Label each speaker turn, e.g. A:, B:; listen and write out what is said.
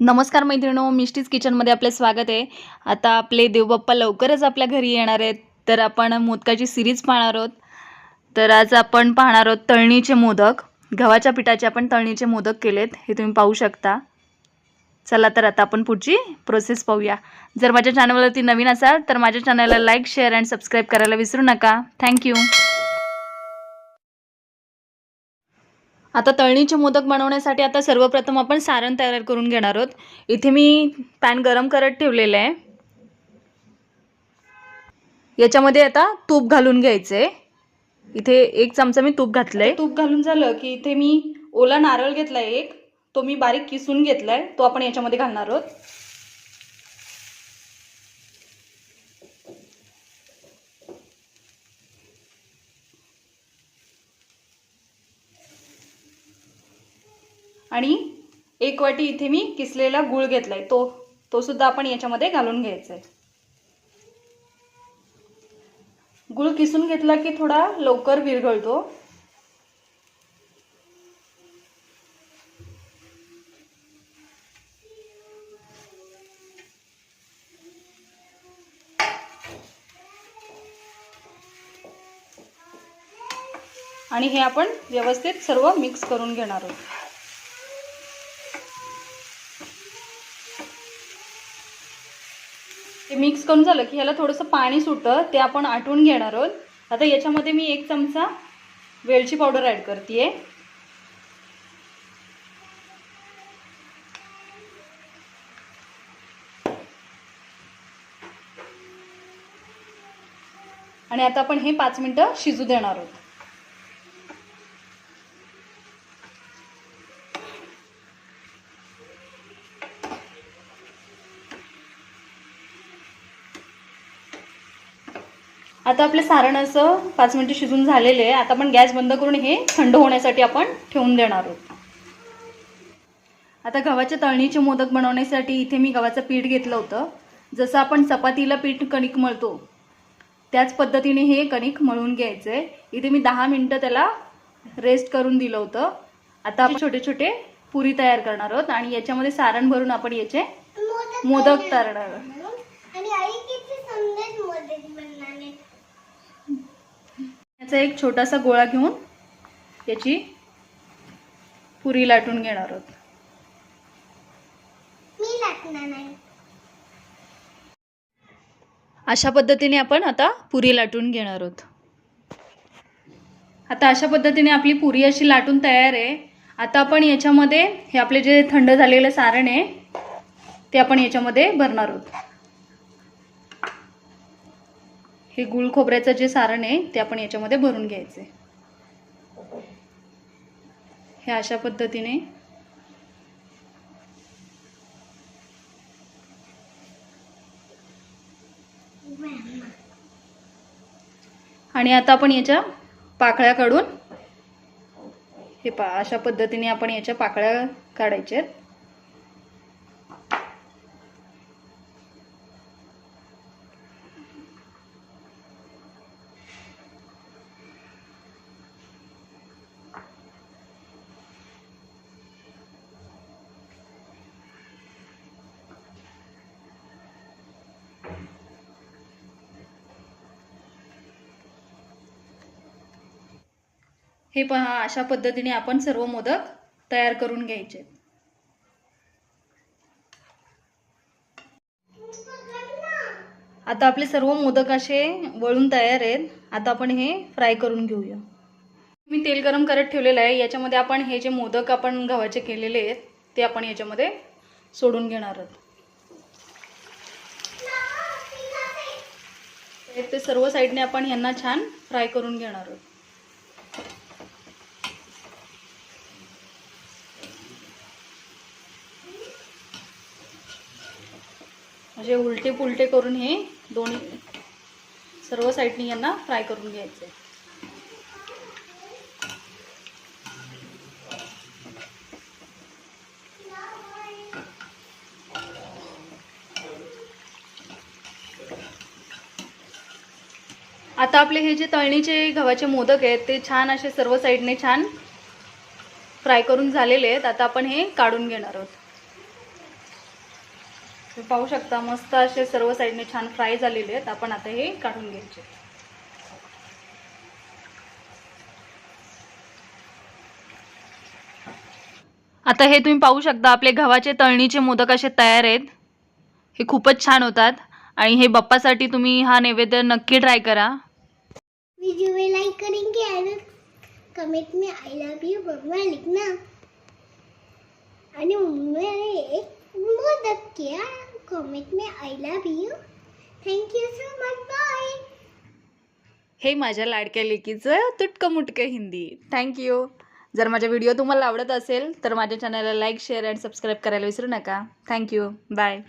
A: नमस्कार मैत्रिणो मिष्टीज किचनमध्ये आपले स्वागत आहे. आता आपले देवबाप्पा लवकरच आपल्या घरी येणार आहेत. तर आपण मोदकाची सिरीज पाहणार आहोत. तर आज आपण पाहणार आहोत तळणीचे मोदक. गव्हाच्या पिठाचे आपण तळणीचे मोदक केलेत. हे तुम्ही पाहू शकता. चला तर आता आपण पुढची प्रोसेस पाहूया. जर माझ्या चॅनलवरती नवीन असाल तर माझ्या चॅनलला लाईक शेअर अँड सबस्क्राईब करायला विसरू नका. थँक्यू आता तळणीचे मोदक बनवण्यासाठी आता सर्वप्रथम आपण सारण तयार करून घेणार आहोत. इथे मी पॅन गरम करत ठेवलेलं आहे. याच्यामध्ये आता तूप घालून घ्यायचं. आहे इथे एक चमचा मी तूप घातलं आहे तूप घालून झालं की इथे मी ओला नारळ घेतला आहे एक. तो मी बारीक किसून घेतला आहे तो आपण याच्यामध्ये घालणार आहोत. आणि एक वाटी इथे मी किसलेला गूळ घेतलाय. तो तो सुद्धा आपण याच्यामध्ये घालून घ्यायचा आहे गूळ किसून घेतला की थोडा लवकर विरघळतो. आणि हे आपण व्यवस्थित सर्व मिक्स करून घेणार आहोत. ते मिक्स करून झालं की ह्याला थोडंसं पाणी सुटतं ते आपण आटवून घेणार आहोत. आता याच्यामध्ये मी एक चमचा वेलची पावडर ॲड करते आणि आता आपण हे पाच मिनटं शिजू देणार आहोत. आता आपलं सारण असं पाच मिनटं शिजून झालेले आहे. आता आपण गॅस बंद करून हे थंड होण्यासाठी आपण ठेवून देणार आहोत. आता गव्हाच्या तळणीचे मोदक बनवण्यासाठी इथे मी गव्हाचं पीठ घेतलं होतं. जसं आपण चपातीला पीठ कणिक मळतो त्याच पद्धतीने हे कणिक मळून घ्यायचं आहे इथे मी दहा मिनटं त्याला रेस्ट करून दिलं होतं. आता आपण छोटे छोटे पुरी तयार करणार आहोत आणि याच्यामध्ये सारण भरून आपण याचे मोदक तळणार आहोत
B: आणि आई किती सुंदर मोदक बनवले
A: याचा एक छोटासा गोळा घेऊन याची पुरी लाटून घेणार आहोत.
B: मी लाटणार नाही.
A: अशा पद्धतीने आपण आता पुरी लाटून घेणार आहोत. आता अशा पद्धतीने आपली पुरी अशी लाटून तयार आहे. आता आपण याच्यामध्ये हे आपले जे थंड झालेलं सारण आहे ते आपण याच्यामध्ये भरणार आहोत. हे गुळ खोबऱ्याचं जे सारण आहे ते आपण याच्यामध्ये भरून घ्यायचं. आहे हे अशा पद्धतीने आणि आता आपण याच्या पाकळ्या काढून हे पा अशा पद्धतीने आपण याच्या पाकळ्या काढायच्या आहेत. हे पहा अशा पद्धतीने आपण सर्व मोदक तयार करून घ्यायचे. आता आपले सर्व मोदक असे वळून तयार आहेत. आता आपण हे फ्राय करून घेऊया. मी तेल गरम करत ठेवलेलं आहे. याच्यामध्ये आपण हे जे मोदक आपण गव्हाचे केलेले आहेत ते आपण याच्यामध्ये सोडून घेणार आहोत. ते सर्व साईडने आपण यांना छान फ्राय करून घेणार आहोत. म्हणजे उलटे पुलटे करून हे दोन्ही सर्व साईडनी यांना फ्राय करून घ्यायचे. आता आपले हे जे तळणीचे गव्हाचे मोदक आहेत ते छान असे सर्व साईडने छान फ्राय करून झालेले आहेत. आता आपण हे काढून घेणार आहोत. तुम्ही पाहू शकता मस्त असे सर्व साईडने छान फ्राय झालेले आहेत. आपण आता हे काढून घ्यायचे. आता हे तुम्ही पाहू शकता आपले गव्हाचे तळणीचे मोदक असे तयार आहेत. हे खूपच छान होतात. आणि हे बाप्पासाठी तुम्ही हा नैवेद्य नक्की ट्राय करा.
B: वीडियो में लाइक करेंगे और कमेंट में आई लव यू बब्बा लिखना आणि मम्मी मोदक किया कमेंट में I love you thank you so much bye
A: हे माझ्या लाडक्या लेकीचं तुटकं मुटकं हिंदी थँक्यू जर माझा व्हिडिओ तुम्हाला आवडत असेल तर माझ्या चॅनलला लाईक शेअर अँड सबस्क्राईब करायला विसरू नका. Thank you bye